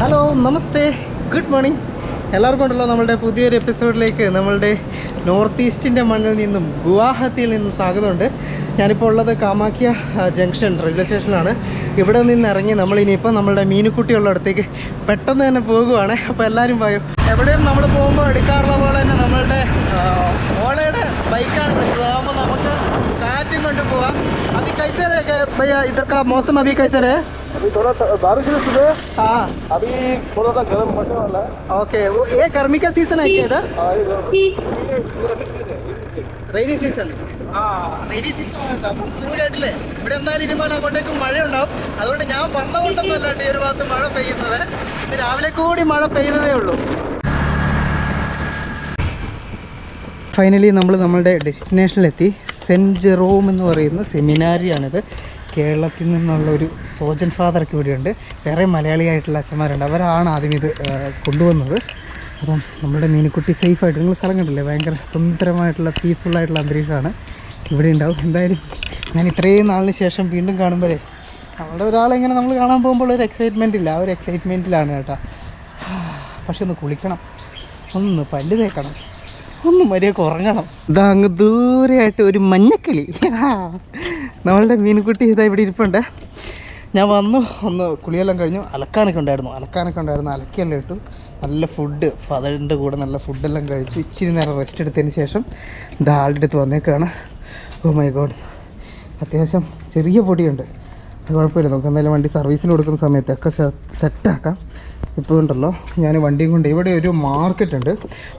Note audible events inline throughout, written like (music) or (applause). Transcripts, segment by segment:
Hello നമസ്തേ. Good morning. എല്ലാവർക്കും ഉണ്ടല്ലോ നമ്മളുടെ പുതിയൊരു എപ്പിസോഡിലേക്ക്. നമ്മളുടെ നോർത്ത് ഈസ്റ്റിന്റെ മണ്ണിൽ നിന്നും ഗുവാഹത്തിയിൽ നിന്നും സ്വാഗതമുണ്ട്. ഞാനിപ്പോൾ ഉള്ളത് കാമാക്യ ജംഗ്ഷൻ റെയിൽവേ സ്റ്റേഷനിലാണ്. ഇവിടെ നിന്ന് ഇറങ്ങി നമ്മൾ ഇനിയിപ്പോൾ നമ്മളുടെ മീനുക്കുട്ടിയുള്ള അടുത്തേക്ക് പെട്ടെന്ന് തന്നെ പോകുവാണ്. അപ്പോൾ എല്ലാവരും പറയും എവിടെയും നമ്മൾ പോകുമ്പോൾ എടുക്കാറുള്ള പോലെ തന്നെ നമ്മളുടെ ഓളയുടെ ബൈക്കാണ് വിളിച്ചത് അതാകുമ്പോൾ നമുക്ക് കാറ്റും കൊണ്ട് പോവാം അഭി കൈസരെ ഭയ്യ ഇതൊക്കെ മോശം അഭി കൈസരെ अभी थोड़ा सा बारिश है सुबह हाँ अभी थोड़ा सा गर्म पड़ने वाला है ओके वो ये गर्मी का सीजन है क्या इधर हाँ, ये गर्म- ये पूरा mix है, ये mix है। റെയിനി സീസൺ ആ റെയിനി സീസൺ അപ്പം നിങ്ങൾ കേട്ടില്ലേ ഇവിടെ എന്തായാലും ഇനിമേൽ അങ്ങോട്ടേക്ക് മഴ ഉണ്ടാവും അതുകൊണ്ട് ഞാൻ വന്നതുകൊണ്ടൊന്നുമല്ല കേട്ടോ ഈ ഒരു ഭാഗത്ത് മഴ പെയ്യുന്നത് ഇന്ന് രാവിലെ കൂടി മഴ പെയ്യുന്നതേ ഉള്ളൂ ഫൈനലി നമ്മൾ നമ്മളുടെ ഡെസ്റ്റിനേഷനിലെത്തി സെന്റ് ജെറോം എന്ന് പറയുന്ന സെമിനാരിയാണിത്. കേരളത്തിൽ നിന്നുള്ള ഒരു സോജൻ ഫാദറൊക്കെ ഇവിടെയുണ്ട്. വേറെ മലയാളിയായിട്ടുള്ള അച്ഛന്മാരുണ്ട്. അവരാണ് ആദ്യം ഇത് കൊണ്ടുവന്നത്. അപ്പം നമ്മുടെ മീനുക്കുട്ടി സേഫായിട്ട് നിങ്ങൾ സ്ഥലം കണ്ടില്ലേ? ഭയങ്കര സുന്ദരമായിട്ടുള്ള പീസ്ഫുള്ളായിട്ടുള്ള അന്തരീക്ഷമാണ് ഇവിടെ ഉണ്ടാവും. എന്തായാലും ഞാൻ ഇത്രയും നാളിന് ശേഷം വീണ്ടും കാണുമ്പോഴേ നമ്മുടെ ഒരാളെ ഇങ്ങനെ നമ്മൾ കാണാൻ പോകുമ്പോൾ ഒരു എക്സൈറ്റ്മെന്റ് ഇല്ല. ആ ഒരു എക്സൈറ്റ്മെന്റിലാണ് കേട്ടോ. പക്ഷെ ഒന്ന് കുളിക്കണം. ഒന്ന് പല്ല് തേക്കണം. ഒന്ന് മര്യാദ ഉറങ്ങണം ഇതാ അങ്ങ് ദൂരെയായിട്ട് ഒരു മഞ്ഞക്കിളി. നമ്മളുടെ മീൻകുട്ടി ഇതാ ഇവിടെ ഇരിപ്പുണ്ട്. ഞാൻ വന്നു ഒന്ന് കുളിയെല്ലാം കഴിഞ്ഞു. അലക്കാനൊക്കെ ഉണ്ടായിരുന്നു. അലക്കാനൊക്കെ ഉണ്ടായിരുന്നു. അലക്കിയെല്ലാം ഇട്ടു. നല്ല ഫുഡ് ഫാദറിന്റെ കൂടെ നല്ല ഫുഡെല്ലാം കഴിച്ചു. ഇച്ചിരി നേരം റെസ്റ്റ് എടുത്തതിന് ശേഷം ഇതാ ആളുടെ അടുത്ത് വന്നേക്കാണ്. ഓ മൈ ഗോഡ് അത്യാവശ്യം ചെറിയ പൊടിയുണ്ട്. കുഴപ്പമില്ല. നമുക്ക് എന്തായാലും വണ്ടി സർവീസിന് കൊടുക്കുന്ന സമയത്തൊക്കെ സെറ്റാക്കാം. ഇപ്പോൾ ഉണ്ടല്ലോ. ഞാൻ വണ്ടിയും കൊണ്ട് ഇവിടെ ഒരു മാർക്കറ്റ് ഉണ്ട്.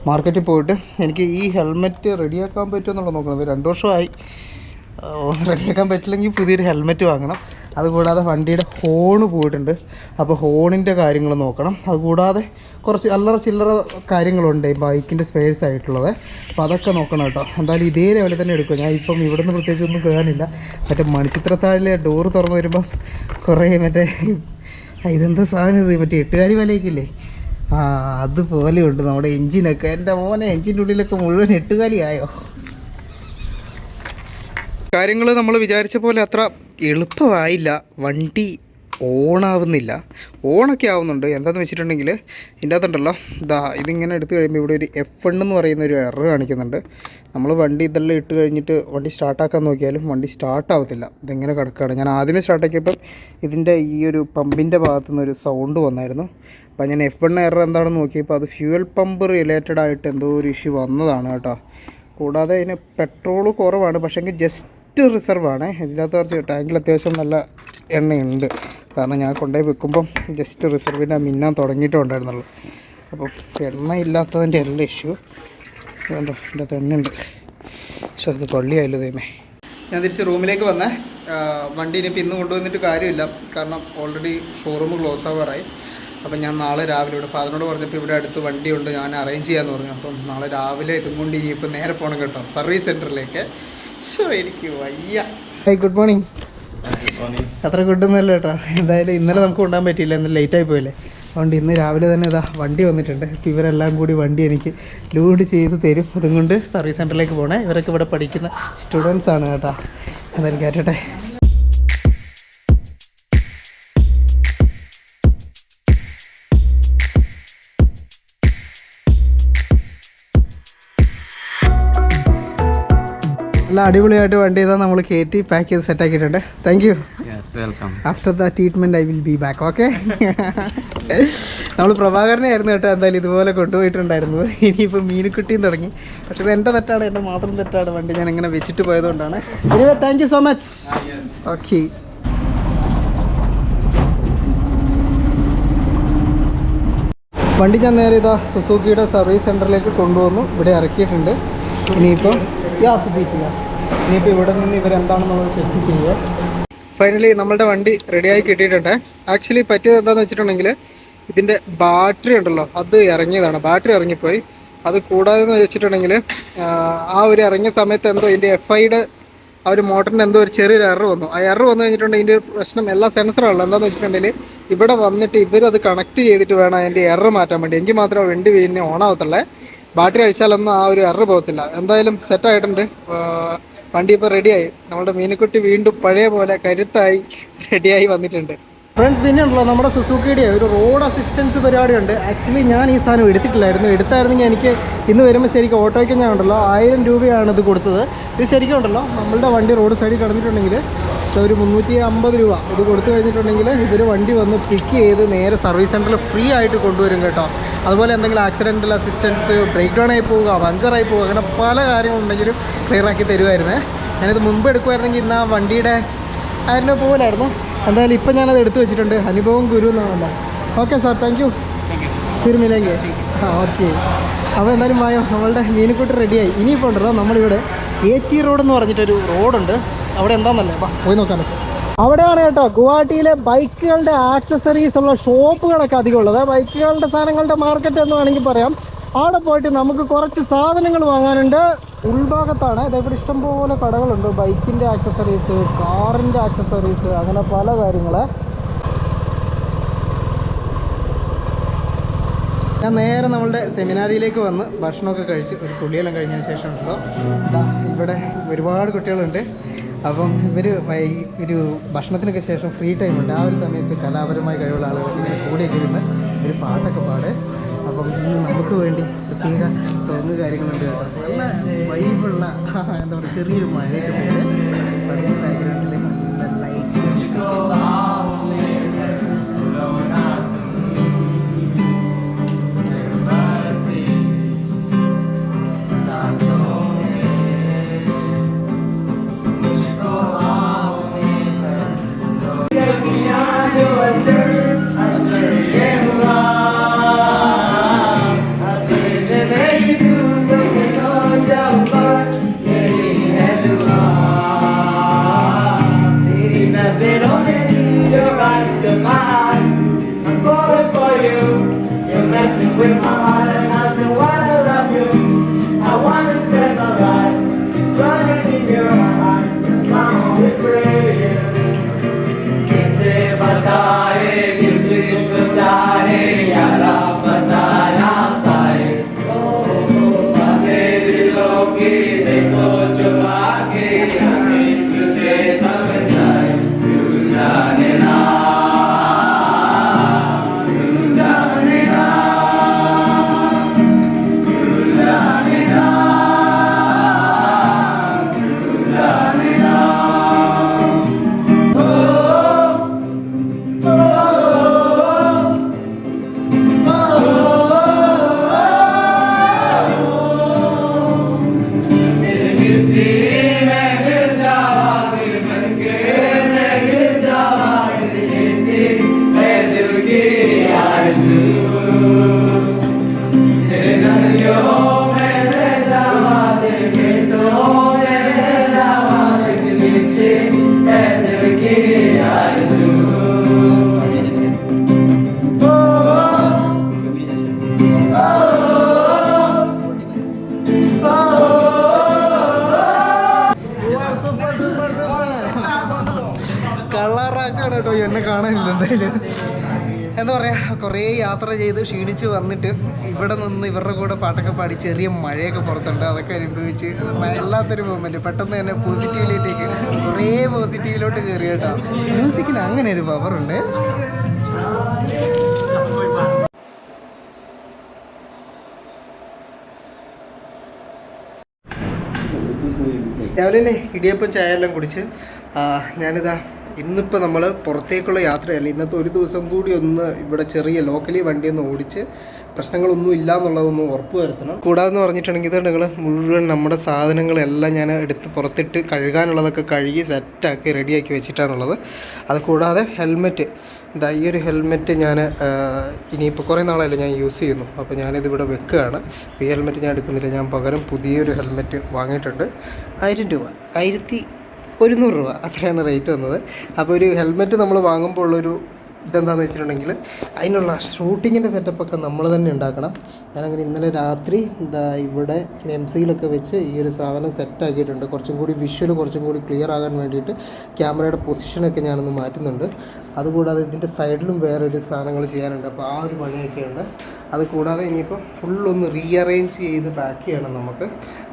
മാർക്കറ്റിൽ പോയിട്ട് എനിക്ക് ഈ ഹെൽമെറ്റ് റെഡിയാക്കാൻ പറ്റുമെന്നുള്ളത് നോക്കുന്നത് രണ്ട് വർഷമായി. റെഡിയാക്കാൻ പറ്റില്ലെങ്കിൽ പുതിയൊരു ഹെൽമെറ്റ് വാങ്ങണം. അതുകൂടാതെ വണ്ടിയുടെ ഹോണ് പോയിട്ടുണ്ട്. അപ്പോൾ ഹോണിന്റെ കാര്യങ്ങൾ നോക്കണം. അതുകൂടാതെ കുറച്ച് അല്ലറ ചില്ലറ കാര്യങ്ങളുണ്ട് ഈ ബൈക്കിന്റെ സ്പേഴ്സ് ആയിട്ടുള്ളത്. അപ്പോൾ അതൊക്കെ നോക്കണം കേട്ടോ. എന്തായാലും ഇതേ ലെവലിൽ തന്നെ എടുക്കും. ഞാൻ ഇപ്പം ഇവിടെ നിന്ന് പ്രത്യേകിച്ച് ഒന്നും കേറാനില്ല. മറ്റേ മണിച്ചിത്രത്താഴിലെ ഡോറ് തുറന്ന് വരുമ്പം കുറേ മറ്റേ ഇതെന്താ സാധനം ഇത്? മറ്റേ എട്ടുകാലി വലയൊക്കെയില്ലേ? ആ അതുപോലെ ഉണ്ട് നമ്മുടെ എൻജിനൊക്കെ എന്റെ മോനെ എൻജിന്റെ ഉള്ളിലൊക്കെ മുഴുവൻ എട്ടുകാലിയായോ? കാര്യങ്ങൾ നമ്മൾ വിചാരിച്ച പോലെ അത്ര എളുപ്പമായില്ല. വണ്ടി ഓണാവുന്നില്ല. ഓണൊക്കെ ആവുന്നുണ്ട്. എന്താണെന്ന് വെച്ചിട്ടുണ്ടെങ്കിൽ ഇതിന്റെ അകത്തുണ്ടല്ലോ. ഇതാ ഇതിങ്ങനെ എടുത്തു കഴിയുമ്പോൾ ഇവിടെ ഒരു എഫ് എൺ എന്ന് പറയുന്ന ഒരു എറർ കാണിക്കുന്നുണ്ട്. നമ്മൾ വണ്ടി ഇതെല്ലാം ഇട്ട് കഴിഞ്ഞിട്ട് വണ്ടി സ്റ്റാർട്ടാക്കാൻ നോക്കിയാലും വണ്ടി സ്റ്റാർട്ട് ആവത്തില്ല. ഇതിങ്ങനെ കിടക്കുകയാണ് ഞാൻ ആദ്യമേ സ്റ്റാർട്ടാക്കിയപ്പം ഇതിന്റെ ഈ ഒരു പമ്പിന്റെ ഭാഗത്തു നിന്നൊരു സൗണ്ട് വന്നായിരുന്നു. അപ്പോൾ ഞാൻ എഫ് എൺ എറർ എന്താണെന്ന് നോക്കിയപ്പോൾ അത് ഫ്യൂവൽ പമ്പ് റിലേറ്റഡ് ആയിട്ട് എന്തോ ഒരു ഇഷ്യൂ വന്നതാണ് കേട്ടോ. കൂടാതെ അതിന് പെട്രോൾ കുറവാണ്. പക്ഷേങ്കിൽ ജസ്റ്റ് റിസർവാണ്. ഇതിനകത്ത് കുറച്ച് ടാങ്കിൽ അത്യാവശ്യം നല്ല എണ്ണയുണ്ട്. കാരണം ഞാൻ കൊണ്ടുപോയി വെക്കുമ്പം ജസ്റ്റ് റിസർവിന്റെ മിന്നാൻ തുടങ്ങിയിട്ടുണ്ടായിരുന്നുള്ളൂ അപ്പം എണ്ണ ഇല്ലാത്തതിന്റെ എല്ലാ ഇഷ്യൂ കണ്ടോ എന്റെ തെണ്ണുണ്ട് പക്ഷെ അത് പള്ളിയായല്ലോ ദൈവമേ. ഞാൻ തിരിച്ച് റൂമിലേക്ക് വന്നേ. വണ്ടി ഇനിയിപ്പോൾ ഇന്ന് കൊണ്ടുവന്നിട്ട് കാര്യമില്ല. കാരണം ഓൾറെഡി ഷോറൂം ക്ലോസ് ആവാറായി. അപ്പം ഞാൻ നാളെ രാവിലെ ഇവിടെ ഫാദറിനോട് പറഞ്ഞപ്പോൾ ഇവിടെ അടുത്ത് വണ്ടിയുണ്ട്. ഞാൻ അറേഞ്ച് ചെയ്യാമെന്ന് പറഞ്ഞു. അപ്പം നാളെ രാവിലെ ഇതും കൊണ്ട് ഇനിയിപ്പോൾ നേരെ പോകണം കേട്ടോ. സർവീസ് സെന്ററിലേക്ക് ഹായ് ഗുഡ് മോർണിംഗ് അത്ര കിട്ടുന്നല്ലോ കേട്ടോ. എന്തായാലും ഇന്നലെ നമുക്ക് കൊണ്ടാൻ പറ്റിയില്ല ഇന്ന് ലേറ്റ് ആയി പോയില്ലേ. അതുകൊണ്ട് ഇന്ന് രാവിലെ തന്നെ ഇതാ വണ്ടി വന്നിട്ടുണ്ട്. അപ്പോൾ ഇവരെല്ലാം കൂടി വണ്ടി എനിക്ക് ലോഡ് ചെയ്ത് തരും. അതുകൊണ്ട് സർവീസ് സെന്ററിലേക്ക് പോകണേ ഇവരൊക്കെ ഇവിടെ പഠിക്കുന്ന സ്റ്റുഡൻസ് ആണ് കേട്ടോ. എന്തായാലും കേട്ടട്ടെ നല്ല അടിപൊളിയായിട്ട് വണ്ടി ഇതാ നമ്മൾ കയറ്റി പാക്ക് ചെയ്ത് സെറ്റ് ആക്കിയിട്ടുണ്ട്. Thank you welcome after the treatment I will be back okay നമ്മൾ പ്രഭാകരനെ ആയിരുന്നു കേട്ടോ എന്തായാലും ഇതുപോലെ കൊണ്ടുപോയിട്ടുണ്ടായിരുന്നത്. ഇനിയിപ്പോൾ മീനുക്കുട്ടിയും തുടങ്ങി. പക്ഷെ ഇത് എന്റെ തെറ്റാണ് എന്റെ മാത്രം തെറ്റാണ് വണ്ടി ഞാൻ ഇങ്ങനെ വെച്ചിട്ട് പോയതുകൊണ്ടാണ്. Anyway thank you so much okay വണ്ടി ഞാൻ നേരെ ഇതാ സുസൂക്കിയുടെ സർവീസ് സെന്ററിലേക്ക് കൊണ്ടുവന്നു. ഇവിടെ ഇറക്കിയിട്ടുണ്ട്. ഇനിയിപ്പോൾ യാ സുദീപില്ല ഇനിയിപ്പോൾ ഇവിടെ നിന്ന് ഇവരെന്താണെന്നുള്ളത് ചെക്ക് ചെയ്യുക. ഫൈനലി നമ്മളുടെ വണ്ടി റെഡിയായി കിട്ടിയിട്ടുണ്ട്. ആക്ച്വലി പറ്റിയത് എന്താണെന്ന് വെച്ചിട്ടുണ്ടെങ്കിൽ ഇതിന്റെ ബാറ്ററി ഉണ്ടല്ലോ അത് ഇറങ്ങിയതാണ്. ബാറ്ററി ഇറങ്ങിപ്പോയി. അത് കൂടാതെ എന്ന് വെച്ചിട്ടുണ്ടെങ്കിൽ ആ ഒരു ഇറങ്ങിയ സമയത്ത് എന്തോ ഇതിന്റെ എഫ് ഐയുടെ ആ ഒരു മോട്ടറിന് എന്തോ ഒരു ചെറിയൊരു എറർ വന്നു. ആ എറർ വന്നു കഴിഞ്ഞിട്ടുണ്ടെങ്കിൽ ഇതിന്റെ പ്രശ്നം എല്ലാ സെൻസറാണല്ലോ എന്താണെന്ന് വെച്ചിട്ടുണ്ടെങ്കിൽ ഇവിടെ വന്നിട്ട് ഇവരത് കണക്ട് ചെയ്തിട്ട് വേണം അതിന്റെ എറർ മാറ്റാൻ വേണ്ടി. എങ്കിൽ മാത്രമേ വണ്ടി പിന്നെ ഓൺ ബാറ്ററി അഴിച്ചാലൊന്നും ആ ഒരു എറർ പോകത്തില്ല. എന്തായാലും സെറ്റ് ആയിട്ടുണ്ട്. ആ, വണ്ടി ഇപ്പോൾ റെഡിയായി നമ്മുടെ മീനക്കുട്ടി വീണ്ടും പഴയ പോലെ കരുത്തായി റെഡിയായി വന്നിട്ടുണ്ട്. ഫ്രണ്ട്സ് പിന്നെ ഉണ്ടല്ലോ നമ്മുടെ സുസുക്കിയുടെ ഒരു റോഡ് അസിസ്റ്റൻസ് പരിപാടിയുണ്ട്. ആക്ച്വലി ഞാൻ ഈ സാധനം എടുത്തിട്ടില്ലായിരുന്നു. എടുത്തായിരുന്നെങ്കിൽ എനിക്ക് ഇന്ന് വരുമ്പോൾ ശരിക്കും ഓട്ടോയ്ക്ക് ഞാൻ ഉണ്ടല്ലോ ആയിരം രൂപയാണ് ഇത് കൊടുത്തത്. ഇത് ശരിക്കും ഉണ്ടല്ലോ നമ്മളുടെ വണ്ടി റോഡ് സൈഡിൽ കിടന്നിട്ടുണ്ടെങ്കിൽ ഒരു മുന്നൂറ്റി അമ്പത് രൂപ. ഇത് കൊടുത്തു കഴിഞ്ഞിട്ടുണ്ടെങ്കിൽ ഇവർ വണ്ടി വന്ന് പിക്ക് ചെയ്ത് നേരെ സർവീസ് സെന്ററിൽ ഫ്രീ ആയിട്ട് കൊണ്ടുവരും കേട്ടോ. അതുപോലെ എന്തെങ്കിലും ആക്സിഡന്റൽ അസിസ്റ്റൻസ് ബ്രേക്ക് ഡൗൺ ആയി പോവുക പഞ്ചറായി പോവുക അങ്ങനെ പല കാര്യങ്ങളുണ്ടെങ്കിലും ക്ലിയറാക്കി തരുമായിരുന്നേ ഞാനിത് മുമ്പ് എടുക്കുമായിരുന്നെങ്കിൽ ഇന്ന് ആ വണ്ടിയുടെ ആയിരം രൂപ പോകലായിരുന്നു എന്തായാലും ഇപ്പം ഞാനത് എടുത്തു വെച്ചിട്ടുണ്ട്. അനുഭവം ഗുരു എന്നാണല്ലോ ഓക്കെ സാർ താങ്ക് യു തിരുമില്ലെങ്കിൽ ആ ഓക്കെ അപ്പോൾ എന്തായാലും വായോ നമ്മളുടെ മീനുകൂട്ട് റെഡിയായി ഇനിയിപ്പോൾ ഉണ്ടല്ലോ നമ്മളിവിടെ എ ടി റോഡ് എന്ന് പറഞ്ഞിട്ടൊരു റോഡുണ്ട് അവിടെ എന്താണെന്നല്ലേ വാ പോയി നോക്കാമല്ലോ അവിടെയാണ് കേട്ടോ ഗുവാഹട്ടിയിലെ ബൈക്കുകളുടെ ആക്സസറീസ് ഉള്ള ഷോപ്പുകളൊക്കെ അധികം ഉള്ളത്. ബൈക്കുകളുടെ സാധനങ്ങളുടെ മാർക്കറ്റ് എന്ന് വേണമെങ്കിൽ പറയാം. അവിടെ പോയിട്ട് നമുക്ക് കുറച്ച് സാധനങ്ങൾ വാങ്ങാനുണ്ട്. ഉൾഭാഗത്താണ്. ഇതേപോലെ ഇഷ്ടംപോലെ കടകളുണ്ട്. ബൈക്കിന്റെ ആക്സസറീസ് കാറിന്റെ ആക്സസറീസ് അങ്ങനെ പല കാര്യങ്ങൾ ഞാൻ നേരെ നമ്മളുടെ സെമിനാരിയിലേക്ക് വന്ന് ഭക്ഷണമൊക്കെ കഴിച്ച് ഒരു കുളിയെല്ലാം കഴിഞ്ഞതിന് ശേഷം ഉണ്ടല്ലോ ഇവിടെ ഒരുപാട് കുട്ടികളുണ്ട്. അപ്പം ഇവർ ഒരു ഭക്ഷണത്തിനൊക്കെ ശേഷം ഫ്രീ ടൈം ഉണ്ട് ആ ഒരു സമയത്ത് കലാപരമായി കഴിവുള്ള ആളുകൾ ഇങ്ങനെ കൂടിയൊക്കെ ഇരുന്ന് ഒരു പാട്ടൊക്കെ പാട്. അപ്പം ഇന്ന് നമുക്ക് വേണ്ടി പ്രത്യേക സോങ് കാര്യങ്ങളുണ്ട്. നല്ല വൈബുള്ള എന്താ പറയുക ചെറിയൊരു മഴയൊക്കെ പേര് അതിന്റെ ബാക്ക്ഗ്രൗണ്ടിൽ നല്ല ലൈറ്റ് പറയുക കുറേ യാത്ര ചെയ്ത് ക്ഷീണിച്ച് വന്നിട്ട് ഇവിടെ നിന്ന് ഇവരുടെ കൂടെ പാട്ടൊക്കെ പാടി ചെറിയ മഴയൊക്കെ പുറത്തുണ്ട്. അതൊക്കെ അനുഭവിച്ച് വല്ലാത്തൊരു മൂമെന്റ് പെട്ടെന്ന് തന്നെ പോസിറ്റീവിലേക്ക് കുറേ പോസിറ്റീവിലോട്ട് കയറി കേട്ടോ. മ്യൂസിക്കിന് അങ്ങനെ ഒരു പവറുണ്ട് രാവിലെ ഇടിയപ്പം ചായ എല്ലാം കുടിച്ച്. ഞാനിതാ ഇന്നിപ്പോൾ നമ്മൾ പുറത്തേക്കുള്ള യാത്രയല്ല ഇന്നത്തെ ഒരു ദിവസം കൂടി ഒന്ന് ഇവിടെ ചെറിയ ലോക്കലി വണ്ടി ഒന്ന് ഓടിച്ച് പ്രശ്നങ്ങളൊന്നും ഇല്ല എന്നുള്ളതൊന്ന് ഉറപ്പ് വരുത്തണം. കൂടാതെ എന്ന് പറഞ്ഞിട്ടുണ്ടെങ്കിൽ നിങ്ങൾ മുഴുവൻ നമ്മുടെ സാധനങ്ങളെല്ലാം ഞാൻ എടുത്ത് പുറത്തിട്ട് കഴുകാനുള്ളതൊക്കെ കഴുകി സെറ്റാക്കി റെഡിയാക്കി വെച്ചിട്ടാണുള്ളത്. അത് കൂടാതെ ഹെൽമെറ്റ്. ഇതാ ഈ ഒരു ഹെൽമെറ്റ് ഞാൻ ഇനിയിപ്പോൾ കുറേ നാളായല്ലോ ഞാൻ യൂസ് ചെയ്യുന്നു. അപ്പോൾ ഞാനിതിവിടെ വെക്കുകയാണ്. ഈ ഹെൽമെറ്റ് ഞാൻ എടുക്കുന്നില്ല. ഞാൻ പകരം പുതിയൊരു ഹെൽമെറ്റ് വാങ്ങിയിട്ടുണ്ട്. ആയിരം രൂപ. ആയിരത്തി ഒരുന്നൂറ് രൂപ അത്രയാണ് റേറ്റ് വന്നത്. അപ്പോൾ ഒരു ഹെൽമെറ്റ് നമ്മൾ വാങ്ങുമ്പോൾ ഉള്ളൊരു ഇതെന്താണെന്ന് വെച്ചിട്ടുണ്ടെങ്കിൽ അതിനുള്ള ഷൂട്ടിങ്ങിന്റെ സെറ്റപ്പൊക്കെ നമ്മൾ തന്നെ ഉണ്ടാക്കണം. ഞാനങ്ങനെ ഇന്നലെ രാത്രി എന്താ ഇവിടെ എം സിയിലൊക്കെ വെച്ച് ഈ ഒരു സാധനം സെറ്റാക്കിയിട്ടുണ്ട് കുറച്ചും കൂടി വിഷ്വൽ കുറച്ചും കൂടി ക്ലിയർ ആകാൻ വേണ്ടിയിട്ട് ക്യാമറയുടെ പൊസിഷനൊക്കെ ഞാനൊന്ന് മാറ്റുന്നുണ്ട്. അതുകൂടാതെ ഇതിന്റെ സൈഡിലും വേറൊരു സാധനങ്ങൾ ചെയ്യാനുണ്ട്. അപ്പോൾ ആ ഒരു പണിയൊക്കെയുണ്ട്. അത് കൂടാതെ ഇനിയിപ്പോൾ ഫുള്ളൊന്ന് റീഅറേഞ്ച് ചെയ്ത് പാക്ക് ചെയ്യണം നമുക്ക്.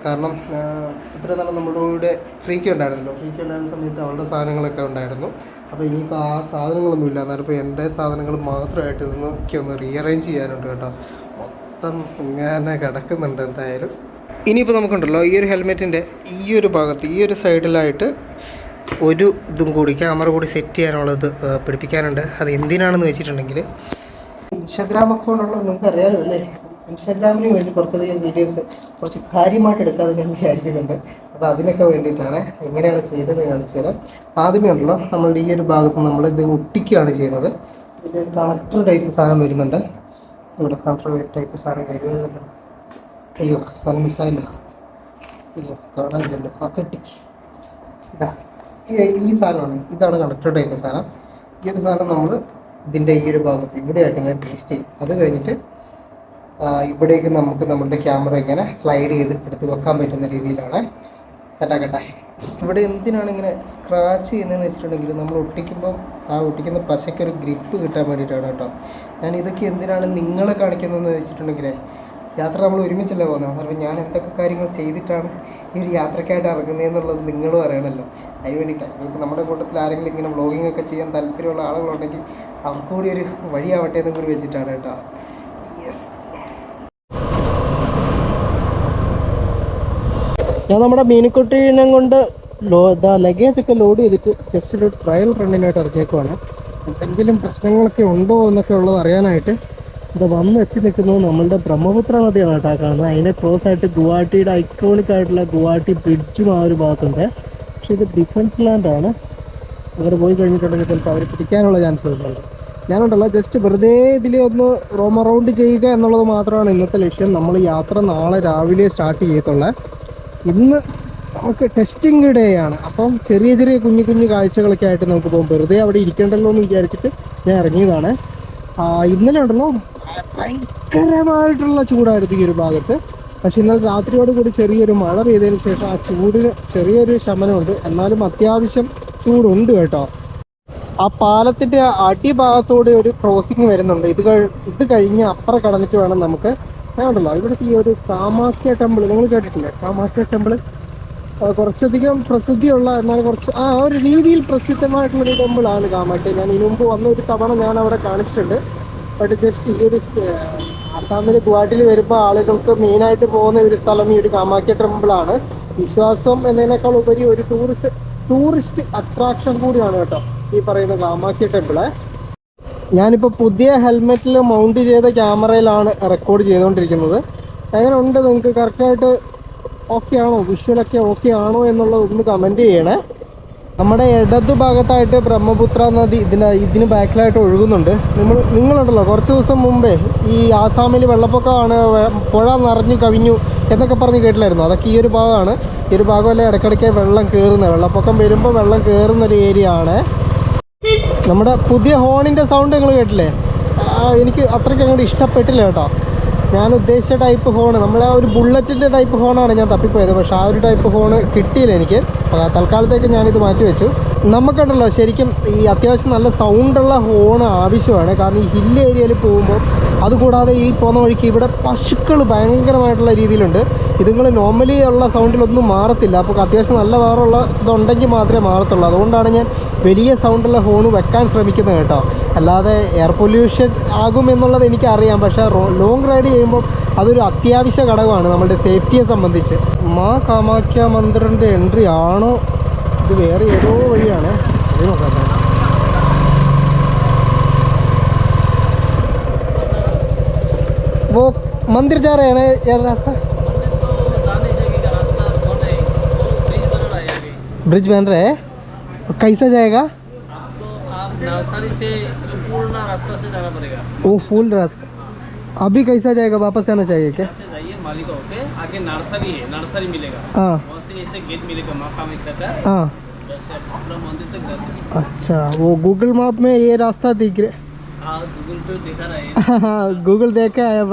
കാരണം ഇത്ര നാളെ നമ്മുടെ കൂടെ ഫ്രീക്ക് ഉണ്ടായിരുന്നല്ലോ. ഫ്രീക്ക് ഉണ്ടായിരുന്ന സമയത്ത് അവളുടെ സാധനങ്ങളൊക്കെ ഉണ്ടായിരുന്നു. അപ്പോൾ ഇനിയിപ്പോൾ ആ സാധനങ്ങളൊന്നും ഇല്ല. എന്നാലിപ്പോൾ എന്റെ സാധനങ്ങൾ മാത്രമായിട്ട് ഇതൊന്നൊക്കെ ഒന്ന് റീഅറേഞ്ച് ചെയ്യാനുണ്ട് കേട്ടോ. മൊത്തം ഇങ്ങനെ കിടക്കുന്നുണ്ട് എന്തായാലും. ഇനിയിപ്പോൾ നമുക്കുണ്ടല്ലോ ഈ ഒരു ഹെൽമെറ്റിന്റെ ഈ ഒരു ഭാഗത്ത് ഈ ഒരു സൈഡിലായിട്ട് ഒരു ഇതും കൂടി ക്യാമറ കൂടി സെറ്റ് ചെയ്യാനുള്ളത് പിടിപ്പിക്കാനുണ്ട്. അത് എന്തിനാണെന്ന് വെച്ചിട്ടുണ്ടെങ്കിൽ ഇൻസ്റ്റാഗ്രാം അക്കൗണ്ട് ഉള്ളത് നിങ്ങൾക്ക് അറിയാമല്ലോ അല്ലേ? ഇൻസ്റ്റാഗ്രാമിന് വേണ്ടി കുറച്ചധികം വീഡിയോസ് കുറച്ച് കാര്യമായിട്ട് എടുക്കാതെ ഞാൻ വിചാരിക്കുന്നുണ്ട്. അപ്പോൾ അതിനൊക്കെ വേണ്ടിയിട്ടാണ് എങ്ങനെയാണ് ചെയ്തത് കാണിച്ചു തരാം. ആദ്യമേ ഉണ്ടല്ലോ നമ്മളുടെ ഈ ഒരു ഭാഗത്ത് നമ്മൾ ഇത് ഒട്ടിക്കുകയാണ് ചെയ്യുന്നത്. ഇതിന്റെ കണക്ടർ ടൈപ്പ് സാധനം വരുന്നുണ്ട്. ഇവിടെ കണക്ടർ ടൈപ്പ് സാറ് വരുന്നുണ്ട് അയ്യോ സാർ മിസ്സായല്ലോ അയ്യോ കാണാനില്ലല്ലോ ആ കെട്ടി ഇതാ ഈ- സാധനമാണ് ഇതാണ് കണക്ടർ ടൈപ്പ് സാധനം. ഈ ഒരു സാധനം നമ്മൾ ഇതിന്റെ ഈ ഒരു ഭാഗത്ത് ഇവിടെയായിട്ട് ഇങ്ങനെ പേസ്റ്റ് ചെയ്യും. അത് കഴിഞ്ഞിട്ട് ഇവിടേക്ക് നമുക്ക് നമ്മുടെ ക്യാമറ ഇങ്ങനെ സ്ലൈഡ് ചെയ്ത് എടുത്ത് വെക്കാൻ പറ്റുന്ന രീതിയിലാണ് സെറ്റാക്കട്ടെ ഇവിടെ എന്തിനാണ് ഇങ്ങനെ സ്ക്രാച്ച് ചെയ്യുന്നതെന്ന് വെച്ചിട്ടുണ്ടെങ്കിൽ നമ്മൾ ഒട്ടിക്കുമ്പോൾ ആ ഒട്ടിക്കുന്ന പശയ്ക്കൊരു ഗ്രിപ്പ് കിട്ടാൻ വേണ്ടിയിട്ടാണ് കേട്ടോ. ഞാൻ ഇതൊക്കെ എന്തിനാണ് നിങ്ങളെ കാണിക്കുന്നതെന്ന് വെച്ചിട്ടുണ്ടെങ്കിൽ യാത്ര നമ്മൾ ഒരുമിച്ചല്ലേ പോകുന്നത്? അപ്പോൾ ഞാൻ എന്തൊക്കെ കാര്യങ്ങൾ ചെയ്തിട്ടാണ് ഈ ഒരു യാത്രക്കായിട്ട് ഇറങ്ങുന്നതെന്നുള്ളത് നിങ്ങളും അറിയണമല്ലോ അതിന് വേണ്ടിയിട്ടാണ് ഇനിയിപ്പോൾ നമ്മുടെ കൂട്ടത്തിൽ ആരെങ്കിലും ഇങ്ങനെ വ്ളോഗിംഗ് ഒക്കെ ചെയ്യാൻ താല്പര്യമുള്ള ആളുകളുണ്ടെങ്കിൽ അവർക്ക് കൂടി ഒരു വഴിയാവട്ടെ എന്നും കൂടി വെച്ചിട്ടാണ് കേട്ടോ. യെസ് ഞാൻ നമ്മുടെ മീനുക്കുട്ടീനെ കൊണ്ട് ലോ ലഗേജ് ഒക്കെ ലോഡ് ചെയ്തിട്ട് ജസ്റ്റ് ഒരു ട്രയൽ റണ്ണിനായിട്ട് ഇറക്കിയേക്കുവാണ്. എന്തെങ്കിലും പ്രശ്നങ്ങളൊക്കെ ഉണ്ടോ എന്നൊക്കെ ഉള്ളത് അറിയാനായിട്ട് ഇത് വന്ന് എത്തി നിൽക്കുന്നത് നമ്മളുടെ ബ്രഹ്മപുത്ര നദിയാണ് കേട്ടോ കാണുന്നത്. അതിനെ ക്രോസ് ആയിട്ട് ഗുവാഹട്ടിയുടെ ഐക്കോണിക് ആയിട്ടുള്ള ഗുവാഹട്ടി ബ്രിഡ്ജും ആ ഒരു ഭാഗത്തുണ്ട്. പക്ഷെ ഇത് ഡിഫൻസ് ലാൻഡാണ് അവർ പോയി കഴിഞ്ഞിട്ടുണ്ടെങ്കിൽ ചിലപ്പോൾ അവർ പിടിക്കാനുള്ള ചാൻസ് ഉണ്ട് ഞാനുണ്ടല്ലോ ജസ്റ്റ് വെറുതെ ഇതിൽ ഒന്ന് റോം അറൗണ്ട് ചെയ്യുക എന്നുള്ളത് മാത്രമാണ് ഇന്നത്തെ ലക്ഷ്യം. നമ്മൾ യാത്ര നാളെ രാവിലെ സ്റ്റാർട്ട് ചെയ്യത്തുള്ളത് ഇന്ന് നമുക്ക് ടെസ്റ്റിംഗ് ഡേ ആണ്. അപ്പം ചെറിയ ചെറിയ കുഞ്ഞു കുഞ്ഞു കാഴ്ചകളൊക്കെ ആയിട്ട് നമുക്ക് പോകും. വെറുതെ അവിടെ ഇരിക്കണ്ടല്ലോ എന്ന് വിചാരിച്ചിട്ട് ഞാൻ ഇറങ്ങിയതാണ്. ഇന്നലെ ഉണ്ടല്ലോ ഭയങ്കരമായിട്ടുള്ള ചൂടായിരുന്നു ഈ ഒരു ഭാഗത്ത്. പക്ഷെ ഇന്നലെ രാത്രിയോട് കൂടി ചെറിയൊരു മഴ പെയ്തതിന് ശേഷം ആ ചൂടിന് ചെറിയൊരു ശമനമുണ്ട്. എന്നാലും അത്യാവശ്യം ചൂടുണ്ട് കേട്ടോ. ആ പാലത്തിന്റെ അടിഭാഗത്തോടെ ഒരു ക്രോസിംഗ് വരുന്നുണ്ട്. ഇത് ഇത് കഴിഞ്ഞ് അപ്പുറം കടന്നിട്ട് വേണം നമുക്ക്. ഞാൻ ഉണ്ടല്ലോ ഇവിടുത്തെ ഈ ഒരു കാമാക്യ ടെമ്പിൾ നിങ്ങൾ കേട്ടിട്ടില്ലേ? കാമാക്യ ടെമ്പിൾ? കുറച്ചധികം പ്രസിദ്ധിയുള്ള എന്നാൽ കുറച്ച് ആ ഒരു രീതിയിൽ പ്രസിദ്ധമായിട്ടുള്ളൊരു ടെമ്പിളാണ് കാമാഖ്യ. ഞാൻ ഇതിനു മുമ്പ് വന്ന ഒരു തവണ ഞാൻ അവിടെ കാണിച്ചിട്ടുണ്ട്. ബട്ട് ജസ്റ്റ് ഈ ഒരു ആസാമിൽ ഗുവാഹട്ടിയിൽ വരുമ്പോൾ ആളുകൾക്ക് മെയിനായിട്ട് പോകുന്ന ഒരു സ്ഥലം ഈ ഒരു കാമാഖ്യ ടെമ്പിളാണ്. വിശ്വാസം എന്നതിനേക്കാൾ ഉപരി ഒരു ടൂറിസ്റ്റ് ടൂറിസ്റ്റ് അട്രാക്ഷൻ കൂടിയാണ് കേട്ടോ ഈ പറയുന്ന കാമാഖ്യ ടെമ്പിൾ. ഞാനിപ്പോൾ പുതിയ ഹെൽമെറ്റിൽ മൗണ്ട് ചെയ്ത ക്യാമറയിലാണ് റെക്കോർഡ് ചെയ്തുകൊണ്ടിരിക്കുന്നത്. എങ്ങനെ ഉണ്ട് നിങ്ങൾക്ക് കറക്റ്റായിട്ട് ഓക്കെ ആണോ വിഷ്വലൊക്കെ ഓക്കെ ആണോ എന്നുള്ളത് ഒന്ന് കമന്റ് ചെയ്യണേ. നമ്മുടെ ഇടതു ഭാഗത്തായിട്ട് ബ്രഹ്മപുത്ര നദി ഇതിന് ഇതിന് ബാക്കിലായിട്ട് ഒഴുകുന്നുണ്ട്. നിങ്ങൾ നിങ്ങളുണ്ടല്ലോ കുറച്ച് ദിവസം മുമ്പേ ഈ ആസാമിൽ വെള്ളപ്പൊക്കമാണ് പുഴ നിറഞ്ഞു കവിഞ്ഞു എന്നൊക്കെ പറഞ്ഞ് കേട്ടില്ലായിരുന്നു? അതൊക്കെ ഈ ഒരു ഭാഗമാണ്. ഈ ഒരു ഭാഗമല്ല ഇടയ്ക്കിടയ്ക്ക് വെള്ളം കയറുന്നത് വെള്ളപ്പൊക്കം വരുമ്പോൾ വെള്ളം കയറുന്നൊരു ഏരിയ ആണ്. നമ്മുടെ പുതിയ ഹോണിന്റെ സൗണ്ട് നിങ്ങൾ കേട്ടില്ലേ? എനിക്ക് അത്രയ്ക്ക് അങ്ങോട്ട് ഇഷ്ടപ്പെട്ടില്ല കേട്ടോ. ഞാൻ ഉദ്ദേശിച്ച ടൈപ്പ് ഫോൺ നമ്മളെ ഒരു ബുള്ളറ്റിന്റെ ടൈപ്പ് ഫോണാണ് ഞാൻ തപ്പിപ്പോയത്. പക്ഷേ ആ ഒരു ടൈപ്പ് ഫോണ് കിട്ടിയില്ല എനിക്ക്. തൽക്കാലത്തേക്ക് ഞാനിത് മാറ്റി വെച്ചു. നമുക്കുണ്ടല്ലോ ശരിക്കും ഈ അത്യാവശ്യം നല്ല സൗണ്ടുള്ള ഫോൺ ആവശ്യമാണ്. കാരണം ഈ ഹിൽ ഏരിയയിൽ പോകുമ്പോൾ അതുകൂടാതെ ഈ പോകുന്ന വഴിക്ക് ഇവിടെ പശുക്കൾ ഭയങ്കരമായിട്ടുള്ള രീതിയിലുണ്ട്. ഇതുങ്ങൾ നോർമലി ഉള്ള സൗണ്ടിലൊന്നും മാറത്തില്ല. അപ്പോൾ അത്യാവശ്യം നല്ല വേറുള്ള ഇതുണ്ടെങ്കിൽ മാത്രമേ മാറത്തുള്ളൂ. അതുകൊണ്ടാണ് ഞാൻ വലിയ സൗണ്ടുള്ള ഹോൺ വെക്കാൻ ശ്രമിക്കുന്നത് കേട്ടോ. അല്ലാതെ എയർ പൊല്യൂഷൻ ആകും എന്നുള്ളത് എനിക്കറിയാം. പക്ഷേ ലോങ് റൈഡ് ചെയ്യുമ്പോൾ അതൊരു അത്യാവശ്യ ഘടകമാണ് നമ്മളുടെ സേഫ്റ്റിയെ സംബന്ധിച്ച്. മാ കാമാക്യ മന്ദിറിന്റെ എൻട്രി ആണോ? ഇത് വേറെ ഏതോ വഴിയാണ്. അത് നോക്കാം. मंदिर जा रहे हैं ना ये रास्ता? है ब्रिज बन रहा है। ब्रिज बन रहा कैसा जाएगा? आपको आप नर्सरी से पूर्ण रास्ता से जाना पड़ेगा वो फुल रास्ता। अभी कैसा जाएगा? वापस आना चाहिए क्या? जाइए मालिका होके आगे नर्सरी है। नर्सरी मिलेगा हाँ। ऐसे गेट मिलेगा में हाँ वैसे आप पूरा मंदिर तक जा सकते अच्छा वो गूगल मैप में ये रास्ता दिख रहा हाँ। गूगल पे दिखा रहा है। (laughs) है गूगल देखा है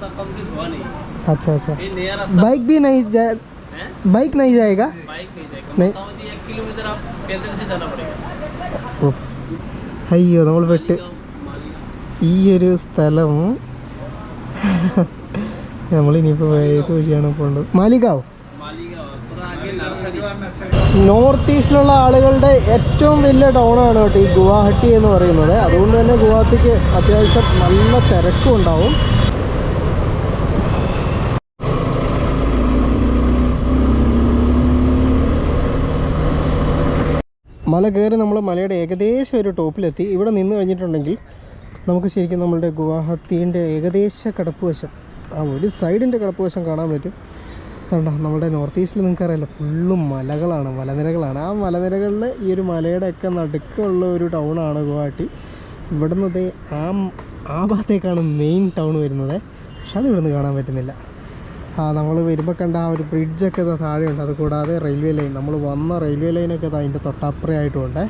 रास्ता कंप्लीट हुआ नहीं अच्छा अच्छा ये नया रास्ता बाइक भी नहीं जाए है बाइक नहीं जाएगा बाइक नहीं जाएगा नहीं। मोटामोटी एक किलोमीटर आप पैदल से जाना पड़ेगा ഉഫ്. അയ്യോ നമ്മൾ വിട്ട് मालिका ഈ ഒരു സ്ഥലം നമ്മളിനിയിപ്പോൾ ഏത് വഴിയാണ് പോകേണ്ടത് മാലികാവ് मालिका थोड़ा आगे नर्सरी നോർത്ത് ഈസ്റ്റിലുള്ള ആളുകളുടെ ഏറ്റവും വലിയ ടൗണാണ് കേട്ടോ ഈ ഗുവാഹട്ടി എന്ന് പറയുന്നത് അതുകൊണ്ട് തന്നെ ഗുവാഹത്തിക്ക് അത്യാവശ്യം നല്ല തിരക്കും ഉണ്ടാവും മല കയറി നമ്മൾ മലയുടെ ഏകദേശം ഒരു ടോപ്പിലെത്തി. ഇവിടെ നിന്ന് കഴിഞ്ഞിട്ടുണ്ടെങ്കിൽ നമുക്ക് ശരിക്കും നമ്മളുടെ ഗുവാഹത്തീന്റെ ഏകദേശ കിടപ്പ് വശം ആ ഒരു സൈഡിന്റെ കിടപ്പ് വശം കാണാൻ പറ്റും. കണ്ടോ നമ്മുടെ നോർത്ത് ഈസ്റ്റിൽ നിങ്ങൾക്ക് അറിയാലോ ഫുള്ളും മലകളാണ് മലനിരകളാണ്. ആ മലനിരകളിൽ ഈ ഒരു മലയുടെ ഒക്കെ നടുക്കുള്ള ഒരു ടൗണാണ് ഗുവാഹട്ടി ഇവിടുന്ന് ദേ ആ ആ ഭാഗത്തേക്കാണ് മെയിൻ ടൗൺ വരുന്നത്. പക്ഷെ അത് ഇവിടുന്ന് കാണാൻ പറ്റുന്നില്ല. നമ്മൾ വരുമ്പോൾ കണ്ട ആ ഒരു ബ്രിഡ്ജൊക്കെ ഇതാ താഴെയുണ്ട്. അതുകൂടാതെ റെയിൽവേ ലൈൻ നമ്മൾ വന്ന റെയിൽവേ ലൈനൊക്കെ ഇതാ അതിന്റെ തൊട്ടപ്പുറയായിട്ടുമുണ്ട്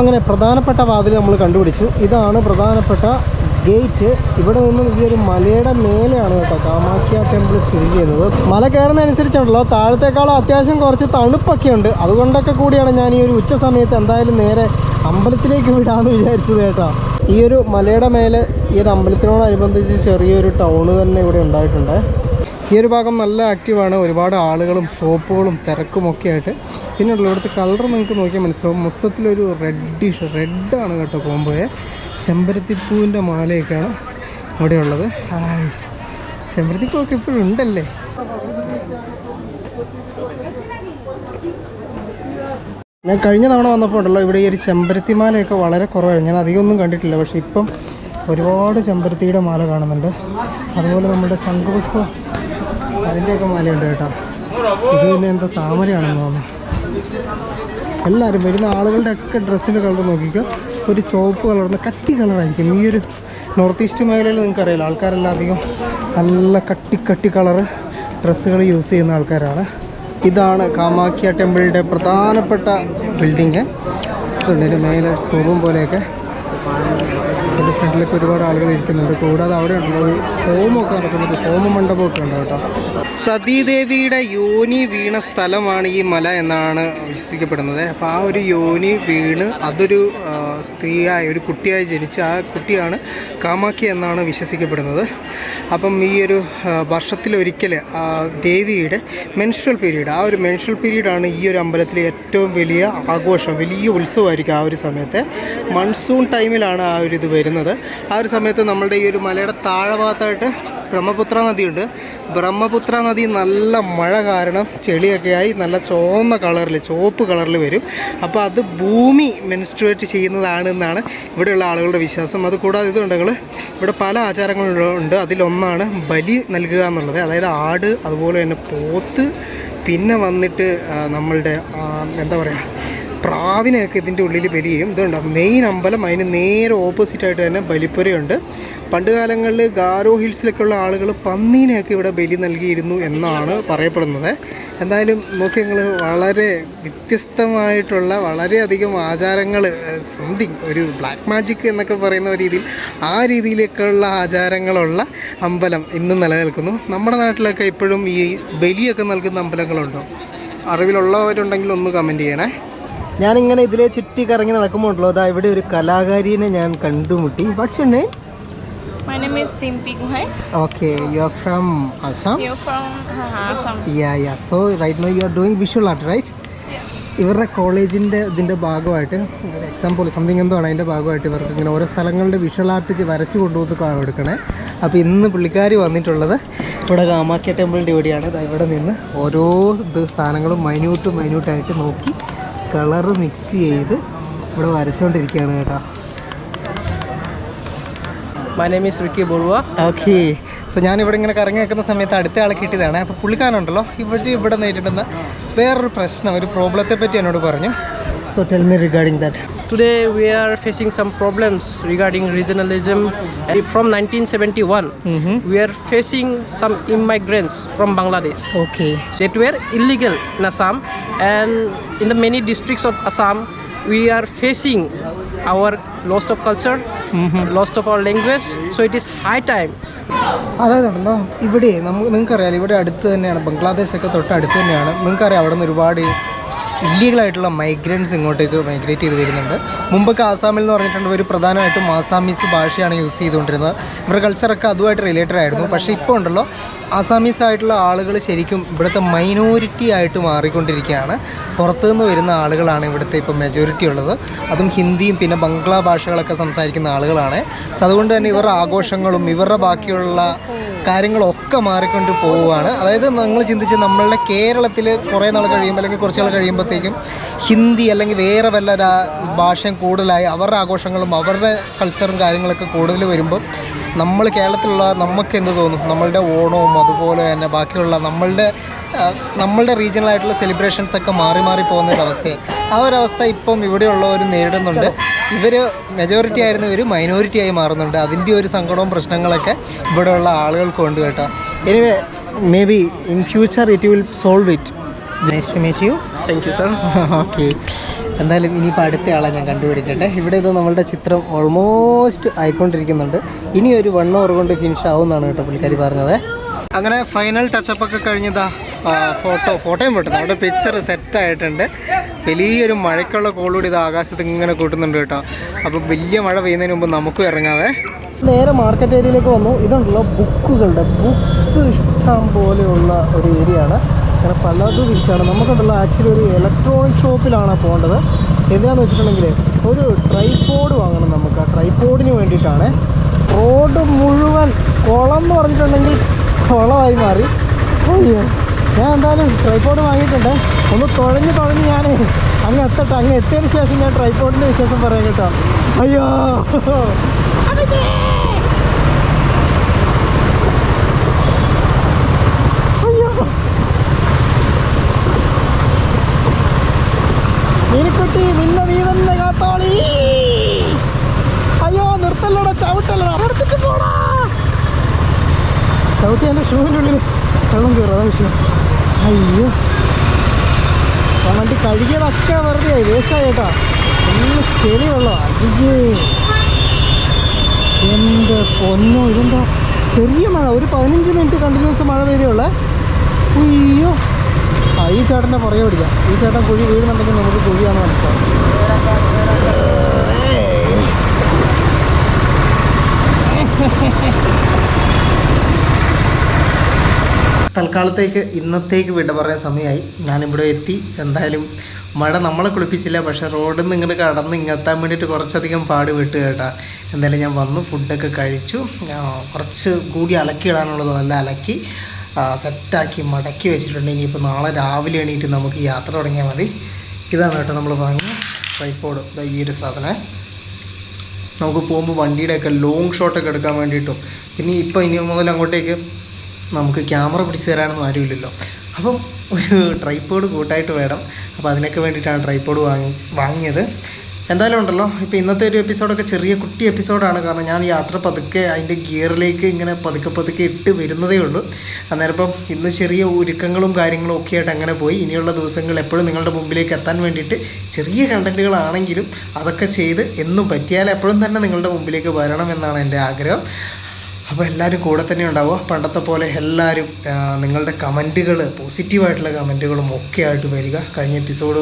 അങ്ങനെ പ്രധാനപ്പെട്ട വാതിൽ നമ്മൾ കണ്ടുപിടിച്ചു. ഇതാണ് പ്രധാനപ്പെട്ട ഗേറ്റ് ഇവിടെ നിന്നും ഈ ഒരു മലയുടെ മേലെയാണ് കേട്ടോ കാമാഖ്യ ടെമ്പിൾ സ്ഥിതി ചെയ്യുന്നത്. മല കയറുന്നതനുസരിച്ചുണ്ടല്ലോ. താഴത്തേക്കാളും അത്യാവശ്യം കുറച്ച് തണുപ്പൊക്കെ ഉണ്ട് അതുകൊണ്ടൊക്കെ കൂടിയാണ് ഞാൻ ഈ ഒരു ഉച്ച സമയത്ത് എന്തായാലും നേരെ അമ്പലത്തിലേക്ക് വിടാമെന്ന് വിചാരിച്ചത് കേട്ടോ. ഈ ഒരു മലയുടെ മേലെ ഈ ഒരു അമ്പലത്തിനോടനുബന്ധിച്ച് ചെറിയൊരു ടൗണ് തന്നെ ഇവിടെ ഉണ്ടായിട്ടുണ്ട്. ഈ ഒരു ഭാഗം നല്ല ആക്റ്റീവാണ് ഒരുപാട് ആളുകളും ഷോപ്പുകളും തിരക്കും ഒക്കെ ആയിട്ട്. പിന്നെ ഉള്ള ഇവിടുത്തെ കളർ നിങ്ങൾക്ക് നോക്കിയാൽ മനസ്സിലാവും. മൊത്തത്തിലൊരു റെഡിഷ് റെഡാണ് കേട്ടോ കോമ്പോയെ ചെമ്പരത്തിപ്പൂവിന്റെ മാലയൊക്കെയാണ് ഇവിടെയുള്ളത്. ചെമ്പരത്തിപ്പൂവൊക്കെ ഇപ്പോഴും ഉണ്ടല്ലേ? ഞാൻ കഴിഞ്ഞ തവണ വന്നപ്പോൾ ഉണ്ടല്ലോ ഇവിടെ ഈ ഒരു ചെമ്പരത്തി മാലയൊക്കെ വളരെ കുറവായിരുന്നു. ഞാൻ അധികം ഒന്നും കണ്ടിട്ടില്ല. പക്ഷേ ഇപ്പം ഒരുപാട് ചെമ്പരത്തിയുടെ മാല കാണുന്നുണ്ട്. അതുപോലെ നമ്മുടെ ശംഖുപുഷ്പം അതിന്റെയൊക്കെ മാലയുണ്ട് കേട്ടോ. ഇത് പിന്നെ എന്താ താമരയാണെന്ന് തോന്നുന്നു. എല്ലാവരും വരുന്ന ആളുകളുടെ ഒക്കെ ഡ്രസ്സിന്റെ കളർ നോക്കിക്കുക ഒരു ചുവപ്പ് കളർന്ന് കട്ടി കളറായിരിക്കും. ഈ ഒരു നോർത്ത് ഈസ്റ്റ് മേഖലയിൽ നിങ്ങൾക്ക് അറിയാലോ ആൾക്കാരെല്ലാം അധികം നല്ല കട്ടി കട്ടി കളറ് ഡ്രസ്സുകൾ യൂസ് ചെയ്യുന്ന ആൾക്കാരാണ്. ഇതാണ് കാമാഖ്യ ടെമ്പിളിന്റെ പ്രധാനപ്പെട്ട ബിൽഡിങ്. ഇതിന്റെ മേലെ സ്തൂപം പോലെയൊക്കെ. അതിന്റെ ഫ്രണ്ടിലൊക്കെ ഒരുപാട് ആളുകൾ ഇരിക്കുന്നുണ്ട്. കൂടാതെ അവിടെ ഉണ്ടല്ലോ ഹോമൊക്കെ നടക്കുന്നത് ഹോമ മണ്ഡപമൊക്കെ ഉണ്ട് കേട്ടോ. സതീദേവിയുടെ യോനി വീണ സ്ഥലമാണ് ഈ മല എന്നാണ് വിശ്വസിക്കപ്പെടുന്നത്. അപ്പോൾ ആ ഒരു യോനി വീണ് അതൊരു സ്ത്രീയായി ഒരു കുട്ടിയായി ജനിച്ച ആ കുട്ടിയാണ് കാമാക്കി എന്നാണ് വിശ്വസിക്കപ്പെടുന്നത്. അപ്പം ഈ ഒരു വർഷത്തിലൊരിക്കൽ ദേവിയുടെ മെൻസ്ട്രൽ പീരീഡ് ആ ഒരു മെൻസ്ട്രൽ പീരീഡാണ് ഈ ഒരു അമ്പലത്തിലെ ഏറ്റവും വലിയ ആഘോഷം വലിയ ഉത്സവമായിരിക്കും ആ ഒരു സമയത്ത്. മൺസൂൺ ടൈമിലാണ് ആ ഒരു ഇത് വരുന്നത്. ആ ഒരു സമയത്ത് നമ്മളുടെ ഈ ഒരു മലയുടെ താഴെഭാഗത്തായിട്ട് ബ്രഹ്മപുത്ര നദിയുണ്ട്. ബ്രഹ്മപുത്ര നദി നല്ല മഴ കാരണം ചെളിയൊക്കെ ആയി നല്ല ചുവന്ന കളറിൽ ചുവപ്പ് കളറിൽ വരും. അപ്പോൾ അത് ഭൂമി മെനിസ്ട്രേറ്റ് ചെയ്യുന്നതാണ് എന്നാണ് ഇവിടെയുള്ള ആളുകളുടെ വിശ്വാസം. അതുകൂടാതെ ഇതുണ്ടെങ്കിൽ ഇവിടെ പല ആചാരങ്ങളുണ്ട് അതിലൊന്നാണ് ബലി നൽകുക എന്നുള്ളത്. അതായത് ആട് അതുപോലെ തന്നെ പോത്ത് പിന്നെ വന്നിട്ട് നമ്മളുടെ എന്താ പറയുക പ്രാവിനെയൊക്കെ ഇതിന്റെ ഉള്ളിൽ ബലി ചെയ്യും ഇതുണ്ട് മെയിൻ അമ്പലം അതിന് നേരെ ഓപ്പോസിറ്റായിട്ട് തന്നെ ബലിപ്പുരയുണ്ട്. പണ്ട് കാലങ്ങളിൽ ഗാരോ ഹിൽസിലൊക്കെ ഉള്ള ആളുകൾ പന്നീനെയൊക്കെ ഇവിടെ ബലി നൽകിയിരുന്നു എന്നാണ് പറയപ്പെടുന്നത്. എന്തായാലും നോക്കി ഞങ്ങൾ വളരെ വ്യത്യസ്തമായിട്ടുള്ള വളരെയധികം ആചാരങ്ങൾ സംതിങ് ഒരു ബ്ലാക്ക് മാജിക് എന്നൊക്കെ പറയുന്ന രീതിയിൽ ആ രീതിയിലൊക്കെയുള്ള ആചാരങ്ങളുള്ള അമ്പലം ഇന്നും നിലനിൽക്കുന്നു. നമ്മുടെ നാട്ടിലൊക്കെ ഇപ്പോഴും ഈ ബലിയൊക്കെ നൽകുന്ന അമ്പലങ്ങളുണ്ടോ? അറിവിലുള്ളവരുണ്ടെങ്കിൽ ഒന്ന് കമന്റ് ചെയ്യണേ. ഞാനിങ്ങനെ ഇതിലെ ചുറ്റി കറങ്ങി നടക്കുമ്പോഴല്ലോ അതാ ഇവിടെ ഒരു കലാകാരിനെ ഞാൻ കണ്ടുമുട്ടി. What's name My name is Timpi Guhai. Okay you are from Assam You're from uh, Assam. ഇവരുടെ കോളേജിന്റെ ഇതിന്റെ ഭാഗമായിട്ട് എക്സാമ്പിൾ സംതിങ് എന്തോ ആണ് അതിന്റെ ഭാഗമായിട്ട് ഇവർക്ക് ഇങ്ങനെ ഓരോ സ്ഥലങ്ങളുടെ വിഷ്വൽ ആർട്ട് വരച്ച് കൊണ്ടുപോയി എടുക്കണേ. അപ്പോൾ ഇന്ന് പുള്ളിക്കാരി വന്നിട്ടുള്ളത് ഇവിടെ കാമാക്യ ടെമ്പിളിന്റെ ഇവിടെയാണ്. ഇവിടെ നിന്ന് ഓരോ ഇത് സാധനങ്ങളും മൈന്യൂട്ട് മൈന്യൂട്ടായിട്ട് നോക്കി കളറ് മിക്സ് ചെയ്ത് ഇവിടെ വരച്ചുകൊണ്ടിരിക്കുകയാണ് കേട്ടോ. My name is Ricky. Okay so ഞാനിവിടെ ഇങ്ങനെ കറങ്ങി വെക്കുന്ന സമയത്ത് അടുത്ത ആളെ കിട്ടിയതാണ്. അപ്പോൾ പുള്ളിക്കാരുണ്ടല്ലോ ഇവിടെ ഇവിടെ നേരിടുന്ന വേറൊരു പ്രശ്നം ഒരു പ്രോബ്ലത്തെ പറ്റി എന്നോട് പറഞ്ഞു. So tell me regarding that. Today we are facing some problems regarding regionalism. Uh, From 1971, mm-hmm. we are facing some immigrants from Bangladesh okay that were illegal in Assam, and in the many districts of Assam, we are facing our loss of culture, mm-hmm. loss of our language. So it is high time അതായതുണ്ടല്ലോ ഇവിടെ നമുക്ക് നിങ്ങൾക്കറിയാലോ ഇവിടെ അടുത്ത് തന്നെയാണ് ബംഗ്ലാദേശൊക്കെ തൊട്ട് അടുത്ത് തന്നെയാണ് നിങ്ങൾക്കറിയാം അവിടെ നിന്ന് ഒരുപാട് ഇല്ലീഗലായിട്ടുള്ള മൈഗ്രൻസ് ഇങ്ങോട്ടേക്ക് മൈഗ്രേറ്റ് ചെയ്ത് വരുന്നുണ്ട്. മുമ്പൊക്കെ ആസാമിൽ എന്ന് പറഞ്ഞിട്ടുണ്ട് ഒരു പ്രധാനമായിട്ടും ആസാമീസ് ഭാഷയാണ് യൂസ് ചെയ്തുകൊണ്ടിരുന്നത്. ഇവരുടെ കൾച്ചറൊക്കെ അതുമായിട്ട് റിലേറ്റഡ് ആയിരുന്നു. പക്ഷേ ഇപ്പോൾ ഉണ്ടല്ലോ ആസാമീസ് ആയിട്ടുള്ള ആളുകൾ ശരിക്കും ഇവിടുത്തെ മൈനോറിറ്റി ആയിട്ട് മാറിക്കൊണ്ടിരിക്കുകയാണ്. പുറത്തുനിന്ന് വരുന്ന ആളുകളാണ് ഇവിടുത്തെ ഇപ്പോൾ മെജോറിറ്റി ഉള്ളത്. അതും ഹിന്ദിയും പിന്നെ ബംഗ്ലാ ഭാഷകളൊക്കെ സംസാരിക്കുന്ന ആളുകളാണ്. സോ അതുകൊണ്ട് തന്നെ ഇവരുടെ ആഘോഷങ്ങളും ഇവരുടെ ബാക്കിയുള്ള കാര്യങ്ങളൊക്കെ മാറിക്കൊണ്ട് പോവുകയാണ്. അതായത് നിങ്ങൾ ചിന്തിച്ച് നമ്മളുടെ കേരളത്തിൽ കുറേ നാൾ കഴിയുമ്പോൾ അല്ലെങ്കിൽ കുറച്ച് നാൾ കഴിയുമ്പോഴത്തേക്കും ഹിന്ദി അല്ലെങ്കിൽ വേറെ വല്ല ഭാഷയും കൂടുതലായി അവരുടെ ആഘോഷങ്ങളും അവരുടെ കൾച്ചറും കാര്യങ്ങളൊക്കെ കൂടുതൽ വരുമ്പോൾ നമ്മൾ കേരളത്തിലുള്ള നമുക്ക് എന്ത് തോന്നും? നമ്മളുടെ ഓണവും അതുപോലെ തന്നെ ബാക്കിയുള്ള നമ്മളുടെ നമ്മളുടെ റീജിയണൽ ആയിട്ടുള്ള സെലിബ്രേഷൻസ് ഒക്കെ മാറി മാറി പോകുന്ന ഒരു ആ ഒരു അവസ്ഥ ഇപ്പം ഇവിടെയുള്ളവർ നേരിടുന്നുണ്ട്. ഇവർ മെജോറിറ്റി ആയിരുന്നവർ മൈനോറിറ്റി ആയി മാറുന്നുണ്ട്. അതിന്റെ ഒരു സങ്കടവും പ്രശ്നങ്ങളൊക്കെ ഇവിടെയുള്ള ആളുകൾക്കുണ്ട് കേട്ടോ. Anyway maybe in future it will solve it nice to meet you thank you sir okay എന്തായാലും ഇനിയിപ്പോൾ അടുത്ത ആളെ ഞാൻ കണ്ടുപിടിക്കട്ടെ. ഇവിടെ ഇത് നമ്മളുടെ ചിത്രം ഓൾമോസ്റ്റ് ആയിക്കൊണ്ടിരിക്കുന്നുണ്ട്. ഇനി ഒരു വൺ അവർ കൊണ്ട് ഫിനിഷ് ആവും എന്നാണ് കേട്ടോ പുള്ളിക്കാരി പറഞ്ഞത്. അങ്ങനെ ഫൈനൽ ടച്ചപ്പ് ഒക്കെ കഴിഞ്ഞതാ ഫോട്ടോ ഫോട്ടോയും പോട്ടെ നമ്മുടെ പിക്ചർ സെറ്റ് ആയിട്ടുണ്ട്. വലിയൊരു മഴയ്ക്കുള്ള കോളുകൂടി ഇത് ആകാശത്ത് ഇങ്ങനെ കൂട്ടുന്നുണ്ട് കേട്ടോ. അപ്പോൾ വലിയ മഴ പെയ്യുന്നതിന് മുമ്പ് നമുക്കും ഇറങ്ങാവേ. നേരെ മാർക്കറ്റ് ഏരിയയിലേക്ക് വന്നു. ഇതുണ്ടല്ലോ ബുക്കുകളുടെ ബുക്ക്സ് ഇഷ്ടം പോലെയുള്ള ഒരു ഏരിയ ആണ്. അങ്ങനെ പലതും തിരിച്ചാണ് നമുക്കുണ്ടല്ലോ ആക്ച്വലി ഒരു ഇലക്ട്രോണിക് ഷോപ്പിലാണ് പോകേണ്ടത്. എന്തിനാന്ന് വെച്ചിട്ടുണ്ടെങ്കിൽ ഒരു ട്രൈപോഡ് വാങ്ങണം നമുക്ക്. ആ ട്രൈപോഡിന് വേണ്ടിയിട്ടാണ്. റോഡ് മുഴുവൻ കുളം എന്ന് പറഞ്ഞിട്ടുണ്ടെങ്കിൽ കുളമായി മാറി. ഞാൻ എന്തായാലും ട്രൈപോഡ് വാങ്ങിയിട്ടുണ്ട്. ഒന്ന് തുഴഞ്ഞ് തുഴഞ്ഞ് ഞാൻ അങ്ങ് എത്തട്ടെ. അങ്ങ് എത്തിയതിന് ശേഷം ഞാൻ ട്രൈപോഡിന്റെ വിശേഷം പറയാം കേട്ടോ. അയ്യോ. മീനിക്കുട്ടി നിന്നെ നീ തന്നെ കാത്തോളി. അയ്യോ നിർത്തല്ലട ചവിട്ടല്ലടാ. എടുത്തിട്ട് പോടാ. ചവിട്ടി എന്റെ ഷൂവിന്റെ ഉള്ളിൽ വെള്ളം കയറും അതാ വിഷയം. അയ്യോ. വണ്ടി കഴുകിയതൊക്കെ വെറുതെ ആയി വേസ്റ്റായി കേട്ടോ. ഒന്ന് ചെളി വെള്ളമാണ് അയ്യേ. എന്റെ പൊന്നോ ഇതെന്താ? ചെറിയ മഴ ഒരു പതിനഞ്ച് മിനിറ്റ് കണ്ടിന്യൂസ് മഴ പെയ്തേ ഉള്ളേ. അയ്യോ. ഈ ചേട്ടന്റെ പുറകെ പിടിക്കാം. ഈ ചേട്ടൻ കുഴി വീഴുന്നുണ്ടെങ്കിൽ നമുക്ക് കുഴിയാന്ന് മനസ്സിലാവും തൽക്കാലത്തേക്ക് ഇന്നത്തേക്ക് വിട പറയാൻ സമയമായി. ഞാനിവിടെ എത്തി. എന്തായാലും മഴ നമ്മളെ കുളിപ്പിച്ചില്ല. പക്ഷേ റോഡിൽ നിന്ന് ഇങ്ങോട്ട് കടന്ന് ഇങ്ങെത്താൻ വേണ്ടിയിട്ട് കുറച്ചധികം പാട് വിട്ട് കേട്ടാ. എന്തായാലും ഞാൻ വന്നു ഫുഡൊക്കെ കഴിച്ചു. കുറച്ച് കൂടി അലക്കിയിടാനുള്ളത് നല്ല അലക്കി. സെറ്റാക്കി മടക്കി വെച്ചിട്ടുണ്ട്. ഇനിയിപ്പോൾ നാളെ രാവിലെ എണീറ്റ് നമുക്ക് യാത്ര തുടങ്ങിയാൽ മതി. ഇതാണ് കേട്ടോ നമ്മൾ വാങ്ങിയ ട്രൈപ്പോഡ് ഈ ഒരു സാധനം. നമുക്ക് പോകുമ്പോൾ വണ്ടിയുടെയൊക്കെ ലോങ് ഷോട്ടൊക്കെ എടുക്കാൻ വേണ്ടിയിട്ടും. പിന്നെ ഇപ്പോൾ ഇനി മുതൽ അങ്ങോട്ടേക്ക് നമുക്ക് ക്യാമറ പിടിച്ച് തരാനൊന്നും ആരുമില്ലല്ലോ. അപ്പം ഒരു ട്രൈപ്പോഡ് കൂട്ടായിട്ട് വേണം. അപ്പോൾ അതിനൊക്കെ വേണ്ടിയിട്ടാണ് ട്രൈപ്പോഡ് വാങ്ങി വാങ്ങിയത്. എന്തായാലും ഉണ്ടല്ലോ. ഇപ്പോൾ ഇന്നത്തെ ഒരു എപ്പിസോഡൊക്കെ ചെറിയ കുട്ടി എപ്പിസോഡാണ് കാരണം ഞാൻ യാത്ര പതുക്കെ അതിന്റെ ഗിയറിലേക്ക് ഇങ്ങനെ പതുക്കെ പതുക്കെ ഇട്ട് വരുന്നതേ ഉള്ളൂ. അന്നേരം ഇപ്പം ഇന്ന് ചെറിയ ഒരുക്കങ്ങളും കാര്യങ്ങളും ഒക്കെ ആയിട്ട് അങ്ങനെ പോയി. ഇനിയുള്ള ദിവസങ്ങൾ എപ്പോഴും നിങ്ങളുടെ മുമ്പിലേക്ക് എത്താൻ വേണ്ടിയിട്ട് ചെറിയ കണ്ടന്റുകളാണെങ്കിലും അതൊക്കെ ചെയ്ത് എന്നും പറ്റിയാൽ എപ്പോഴും തന്നെ നിങ്ങളുടെ മുമ്പിലേക്ക് വരണം എന്നാണ് എന്റെ ആഗ്രഹം. അപ്പോൾ എല്ലാവരും കൂടെ തന്നെ ഉണ്ടാവുക. പണ്ടത്തെ പോലെ എല്ലാവരും നിങ്ങളുടെ കമന്റുകൾ പോസിറ്റീവായിട്ടുള്ള കമന്റുകളും ഒക്കെ ആയിട്ട് വരിക. കഴിഞ്ഞ എപ്പിസോഡ്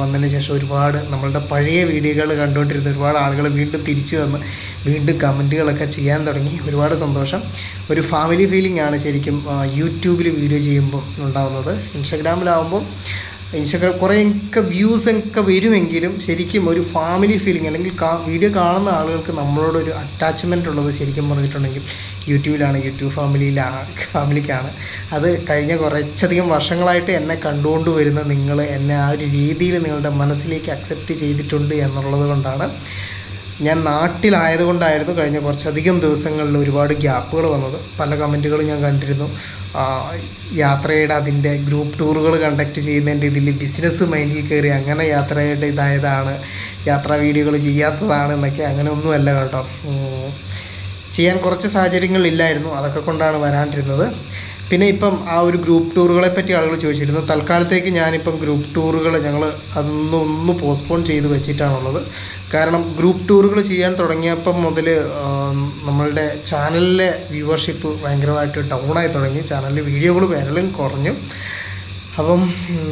വന്നതിന് ശേഷം ഒരുപാട് നമ്മളുടെ പഴയ വീഡിയോകൾ കണ്ടുകൊണ്ടിരുന്ന ഒരുപാട് ആളുകൾ വീണ്ടും തിരിച്ചു വന്ന് വീണ്ടും കമന്റുകളൊക്കെ ചെയ്യാൻ തുടങ്ങി. ഒരുപാട് സന്തോഷം. ഒരു ഫാമിലി ഫീലിംഗ് ആണ് ശരിക്കും യൂട്യൂബിൽ വീഡിയോ ചെയ്യുമ്പോൾ ഉണ്ടാകുന്നത് ഇൻസ്റ്റഗ്രാമിലാവുമ്പോൾ ഇൻസ്റ്റഗ്രാം കുറേയൊക്കെ വ്യൂസ് ഒക്കെ വരുമെങ്കിലും ശരിക്കും ഒരു ഫാമിലി ഫീലിംഗ് അല്ലെങ്കിൽ വീഡിയോ കാണുന്ന ആളുകൾക്ക് നമ്മളോടൊരു അറ്റാച്ച്മെന്റ് ഉള്ളത് ശരിക്കും പറഞ്ഞിട്ടുണ്ടെങ്കിൽ യൂട്യൂബിലാണ് യൂട്യൂബ് ഫാമിലിയിലാണ് ഫാമിലിക്കാണ്. അത് കഴിഞ്ഞ കുറച്ചധികം വർഷങ്ങളായിട്ട് എന്നെ കണ്ടുകൊണ്ട് വരുന്ന നിങ്ങൾ എന്നെ ആ ഒരു രീതിയിൽ നിങ്ങളുടെ മനസ്സിലേക്ക് അക്സെപ്റ്റ് ചെയ്തിട്ടുണ്ട് എന്നുള്ളത് കൊണ്ടാണ് ഞാൻ നാട്ടിലായതുകൊണ്ടായിരുന്നു കഴിഞ്ഞ കുറച്ചധികം ദിവസങ്ങളിൽ ഒരുപാട് ഗ്യാപ്പുകൾ വന്നത്. പല കമന്റുകളും ഞാൻ കണ്ടിരുന്നു. യാത്രയുടെ അതിന്റെ ഗ്രൂപ്പ് ടൂറുകൾ കണ്ടക്ട് ചെയ്യുന്നതിന്റെ ഇതിൽ ബിസിനസ് മൈൻഡിൽ കയറി അങ്ങനെ യാത്രയുടെ ഇതായതാണ്. യാത്രാ വീഡിയോകൾ ചെയ്യാത്തതാണ് എന്നൊക്കെ അങ്ങനെ ഒന്നുമല്ല കേട്ടോ ചെയ്യാൻ കുറച്ച് സാഹചര്യങ്ങളില്ലായിരുന്നു അതൊക്കെ കൊണ്ടാണ് വരാണ്ടിരുന്നത്. പിന്നെ ഇപ്പം ആ ഒരു ഗ്രൂപ്പ് ടൂറുകളെ പറ്റി ആളുകൾ ചോദിച്ചിരുന്നു. തൽക്കാലത്തേക്ക് ഞാനിപ്പം ഗ്രൂപ്പ് ടൂറുകൾ ഞങ്ങൾ അതൊന്നും ഒന്ന് പോസ്റ്റ്പോൺ ചെയ്ത് വെച്ചിട്ടാണുള്ളത്. കാരണം ഗ്രൂപ്പ് ടൂറുകൾ ചെയ്യാൻ തുടങ്ങിയപ്പം മുതൽ നമ്മളുടെ ചാനലിലെ വ്യൂവർഷിപ്പ് ഭയങ്കരമായിട്ട് ആയി തുടങ്ങി. ചാനലിൽ വീഡിയോകൾ വരലും കുറഞ്ഞു. അപ്പം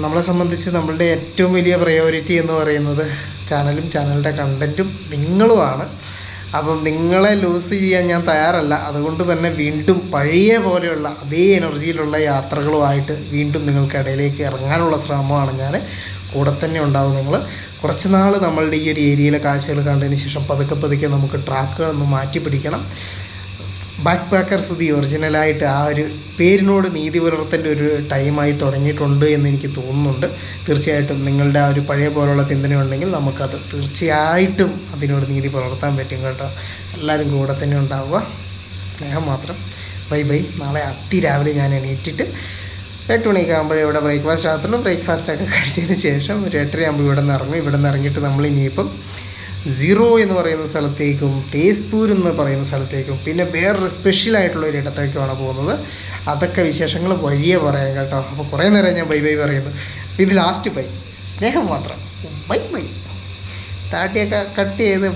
നമ്മളെ സംബന്ധിച്ച് നമ്മളുടെ ഏറ്റവും വലിയ പ്രയോറിറ്റി എന്ന് പറയുന്നത് ചാനലും ചാനലിന്റെ കണ്ടന്റും നിങ്ങളുമാണ്. അപ്പം നിങ്ങളെ ലൂസ് ചെയ്യാൻ ഞാൻ തയ്യാറല്ല. അതുകൊണ്ട് തന്നെ വീണ്ടും പഴയ പോലെയുള്ള അതേ എനർജിയിലുള്ള യാത്രകളുമായിട്ട് വീണ്ടും നിങ്ങൾക്കിടയിലേക്ക് ഇറങ്ങാനുള്ള ശ്രമമാണ് ഞാൻ കൂടെ തന്നെ ഉണ്ടാവും നിങ്ങൾ കുറച്ച് നാൾ നമ്മളുടെ ഈ ഒരു ഏരിയയിലെ കാഴ്ചകൾ കണ്ടതിന് ശേഷം പതുക്കെ പതുക്കെ നമുക്ക് ട്രാക്കുകളൊന്ന് മാറ്റി പിടിക്കണം. ബാക്ക് പാക്കേഴ്സ് ദി ഒറിജിനലായിട്ട് ആ ഒരു പേരിനോട് നീതി പുലർത്തേണ്ട ഒരു ടൈമായി തുടങ്ങിയിട്ടുണ്ട് എന്ന് എനിക്ക് തോന്നുന്നുണ്ട്. തീർച്ചയായിട്ടും നിങ്ങളുടെ ആ ഒരു പഴയ പോലുള്ള പിന്തുണ ഉണ്ടെങ്കിൽ നമുക്കത് തീർച്ചയായിട്ടും അതിനോട് നീതി പുലർത്താൻ പറ്റും കേട്ടോ. എല്ലാവരും കൂടെ തന്നെ ഉണ്ടാവുക. സ്നേഹം മാത്രം. Bye bye. നാളെ അതിരാവിലെ ഞാൻ എണീറ്റിട്ട് എട്ട് മണിയൊക്കെ ആകുമ്പോഴേ ഇവിടെ ബ്രേക്ക്ഫാസ്റ്റ് ആകത്തുള്ളൂ ബ്രേക്ക്ഫാസ്റ്റ് ഒക്കെ കഴിച്ചതിന് ശേഷം ഒരു എട്ടര ആകുമ്പോൾ ഇവിടെ നിന്ന് ഇറങ്ങും. ഇവിടെ നിന്ന് ഇറങ്ങിയിട്ട് നമ്മൾ ഇനിയിപ്പം സീറോ എന്ന് പറയുന്ന സ്ഥലത്തേക്കും തേസ്പൂർ എന്ന് പറയുന്ന സ്ഥലത്തേക്കും പിന്നെ വേറൊരു സ്പെഷ്യൽ ആയിട്ടുള്ള ഒരു ഇടത്തേക്കുമാണ് പോകുന്നത്. അതൊക്കെ വിശേഷങ്ങൾ വഴിയേ പറയാം കേട്ടോ. അപ്പോൾ കുറേ നേരം ഞാൻ ബൈ ബൈ പറയുന്നു. ഇത് ലാസ്റ്റ് ബൈ. സ്നേഹം മാത്രം. Bye by. താട്ടിയൊക്കെ കട്ട് ചെയ്ത്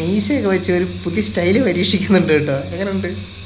മീശയൊക്കെ വെച്ച് ഒരു പുതിയ സ്റ്റൈൽ പരീക്ഷിക്കുന്നുണ്ട് കേട്ടോ. എങ്ങനെയുണ്ട്